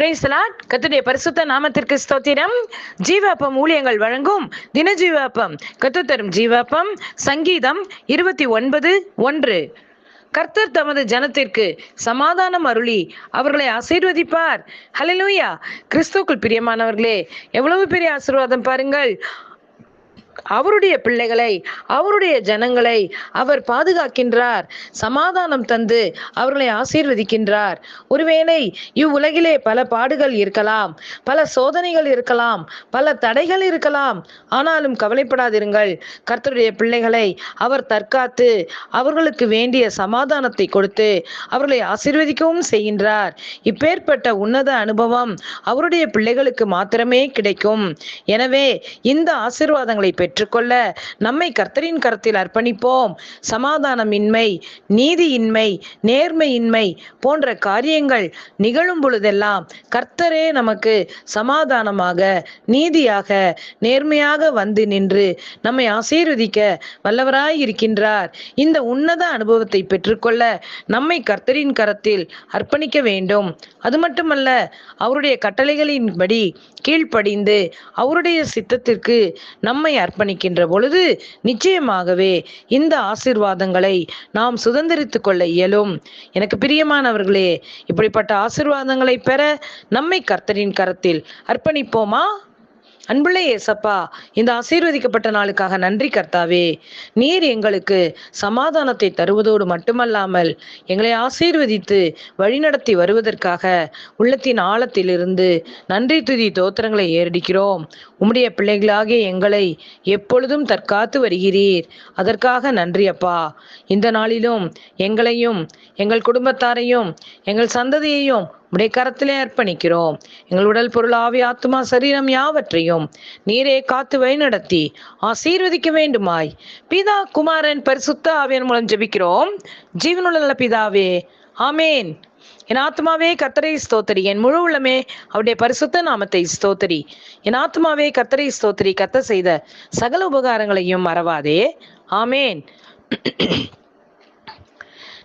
பிரேசலாட் கத்துடைய பரிசுத்த நாமத்திற்கு ஸ்தோத்திரம். ஜீவாப்பம் ஊழியங்கள் வழங்கும் தின ஜீவாப்பம். கத்து தரும் ஜீவாப்பம். சங்கீதம் இருபத்தி ஒன்பது ஒன்று. கர்த்தர் தமது ஜனத்திற்கு சமாதானம் அருளி அவர்களை ஆசீர்வதிப்பார். ஹலலூயா கிறிஸ்துவுக்குள் பிரியமானவர்களே எவ்வளவு பெரிய ஆசீர்வாதம் பாருங்கள். அவருடைய பிள்ளைகளை அவருடைய ஜனங்களை அவர் பாதுகாக்கின்றார் சமாதானம் தந்து அவர்களை ஆசீர்வதிக்கின்றார். ஒருவேளை இவ்வுலகிலே பல பாடுகள் இருக்கலாம் பல சோதனைகள் இருக்கலாம் பல தடைகள் இருக்கலாம். ஆனாலும் கவலைப்படாதிருங்கள். கர்த்தருடைய பிள்ளைகளை அவர் தற்காத்து அவர்களுக்கு வேண்டிய சமாதானத்தை கொடுத்து அவர்களை ஆசீர்வதிக்கவும் செய்கின்றார். இப்பேற்பட்ட உன்னத அனுபவம் அவருடைய பிள்ளைகளுக்கு மாத்திரமே கிடைக்கும். எனவே இந்த ஆசீர்வாதங்களை பெற்றுக்கொள்ள நம்மை கர்த்தரின் கரத்தில் அர்ப்பணிப்போம். சமாதானமின்மை நீதியின்மை நேர்மையின்மை போன்ற காரியங்கள் நிகழும் பொழுதெல்லாம் கர்த்தரே நமக்கு சமாதானமாக நீதியாக நேர்மையாக வந்து நின்று நம்மை ஆசீர்வதிக்க வல்லவராய் இருக்கின்றார். இந்த உன்னத அனுபவத்தை பெற்றுக்கொள்ள நம்மை கர்த்தரின் கரத்தில் அர்ப்பணிக்க வேண்டும். அது மட்டுமல்ல அவருடைய கட்டளைகளின்படி கீழ்ப்படிந்து அவருடைய சித்தத்திற்கு நம்மை அர்ப்பணிக்கின்ற பொழுது நிச்சயமாகவே இந்த ஆசிர்வாதங்களை நாம் சுதந்திரித்து கொள்ள இயலும். எனக்கு பிரியமானவர்களே இப்படிப்பட்ட ஆசிர்வாதங்களை பெற நம்மை கர்த்தரின் கரத்தில் அர்ப்பணிப்போமா? அன்புள்ள ஏசப்பா இந்த ஆசீர்வதிக்கப்பட்ட நாளுக்காக நன்றி கர்த்தாவே. நீர் எங்களுக்கு சமாதானத்தை தருவதோடு மட்டுமல்லாமல் எங்களை ஆசீர்வதித்து வழிநடத்தி வருவதற்காக உள்ளத்தின் ஆழத்திலிருந்து நன்றி துதி தோத்திரங்களை ஏறடிக்கிறோம். உம்முடைய பிள்ளைகளாகிய எங்களை எப்பொழுதும் தற்காத்து வருகிறீர். அதற்காக நன்றி அப்பா. இந்த நாளிலும் எங்களையும் எங்கள் குடும்பத்தாரையும் எங்கள் சந்ததியையும் உடைய கரத்திலே அர்ப்பணிக்கிறோம். எங்கள் உடல் பொருள் ஆவி ஆத்மா சரீரம் யாவற்றையும் நீரே காத்து வழிநடத்தி ஆசீர்வதிக்க வேண்டுமாய். பிதா குமாரன் பரிசுத்த ஆவியன் மூலம் ஜெபிக்கிறோம். ஜீவனுள்ள நல்ல பிதாவே ஆமேன். என் ஆத்மாவே கத்தரை ஸ்தோத்திரி. என் முழு உள்ளமே அவருடைய பரிசுத்த நாமத்தை ஸ்தோத்திரி. என் ஆத்மாவே கத்தரை ஸ்தோத்திரி. கத்த செய்த சகல உபகாரங்களையும் மறவாதே. ஆமேன்.